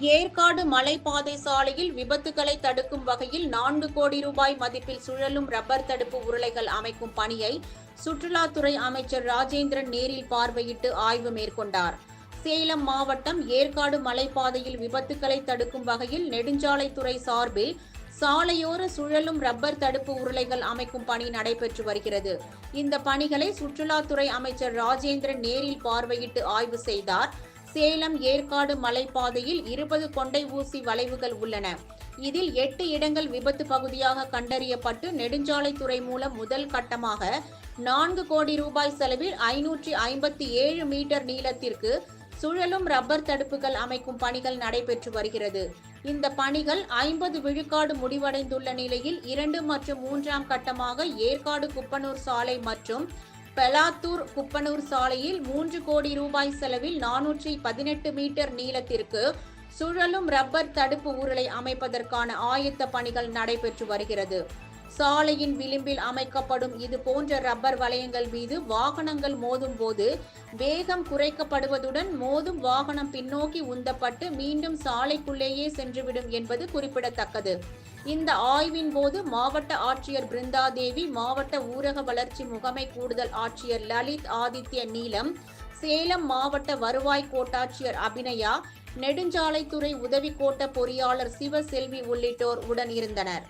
ஏற்காடு மலைப்பாதை சாலையில் விபத்துகளை தடுக்கும் வகையில் நான்கு கோடி ரூபாய் மதிப்பில் சுழலும் ரப்பர் தடுப்பு உருளைகள் அமைக்கும் பணியை சுற்றுலாத்துறை அமைச்சர் ராஜேந்திரன் நேரில் பார்வையிட்டு ஆய்வு மேற்கொண்டார். சேலம் மாவட்டம் ஏற்காடு மலைப்பாதையில் விபத்துகளை தடுக்கும் வகையில் நெடுஞ்சாலைத்துறை சார்பில் சாலையோர சுழலும் ரப்பர் தடுப்பு உருளைகள் அமைக்கும் பணி நடைபெற்று வருகிறது. இந்த பணிகளை சுற்றுலாத்துறை அமைச்சர் ராஜேந்திரன் நேரில் பார்வையிட்டு ஆய்வு செய்தார். சேலம் ஏற்காடு மலைப்பாதையில் இருபது கொண்டை ஊசி வளைவுகள் உள்ளன. இதில் எட்டு இடங்கள் விபத்து பகுதியாக கண்டறியப்பட்டு நெடுஞ்சாலைத்துறை மூலம் முதல் கட்டமாக நான்கு கோடி ரூபாய் செலவில் ஐநூற்றி ஐம்பத்தி ஏழு மீட்டர் நீளத்திற்கு சுழலும் ரப்பர் தடுப்புகள் அமைக்கும் பணிகள் நடைபெற்று வருகிறது. இந்த பணிகள் ஐம்பது விழுக்காடு முடிவடைந்துள்ள நிலையில் இரண்டு மற்றும் மூன்றாம் கட்டமாக ஏற்காடு குப்பனூர் சாலை மற்றும் பெலாத்தூர் குப்பனூர் சாலையில் மூன்று கோடி ரூபாய் செலவில் நானூற்றி பதினெட்டு மீட்டர் நீளத்திற்கு சுழலும் ரப்பர் தடுப்பு உருளை அமைப்பதற்கான ஆயத்த பணிகள் நடைபெற்று வருகிறது. சாலையின் விளிம்பில் அமைக்கப்படும் இது போன்ற ரப்பர் வளையங்கள் மீது வாகனங்கள் மோதும் போது வேகம் குறைக்கப்படுவதுடன் மோதும் வாகனம் பின்னோக்கி உந்தப்பட்டு மீண்டும் சாலைக்குள்ளேயே சென்றுவிடும் என்பது குறிப்பிடத்தக்கது. இந்த ஆய்வின் போது மாவட்ட ஆட்சியர் பிருந்தாதேவி மாவட்ட ஊரக வளர்ச்சி முகமை கூடுதல் ஆட்சியர் லலித் ஆதித்ய நீலம் சேலம் மாவட்ட வருவாய் கோட்டாட்சியர் அபிநயா நெடுஞ்சாலைத்துறை உதவி கோட்ட பொறியாளர் சிவசெல்வி உள்ளிட்டோர் உடன் இருந்தனர்.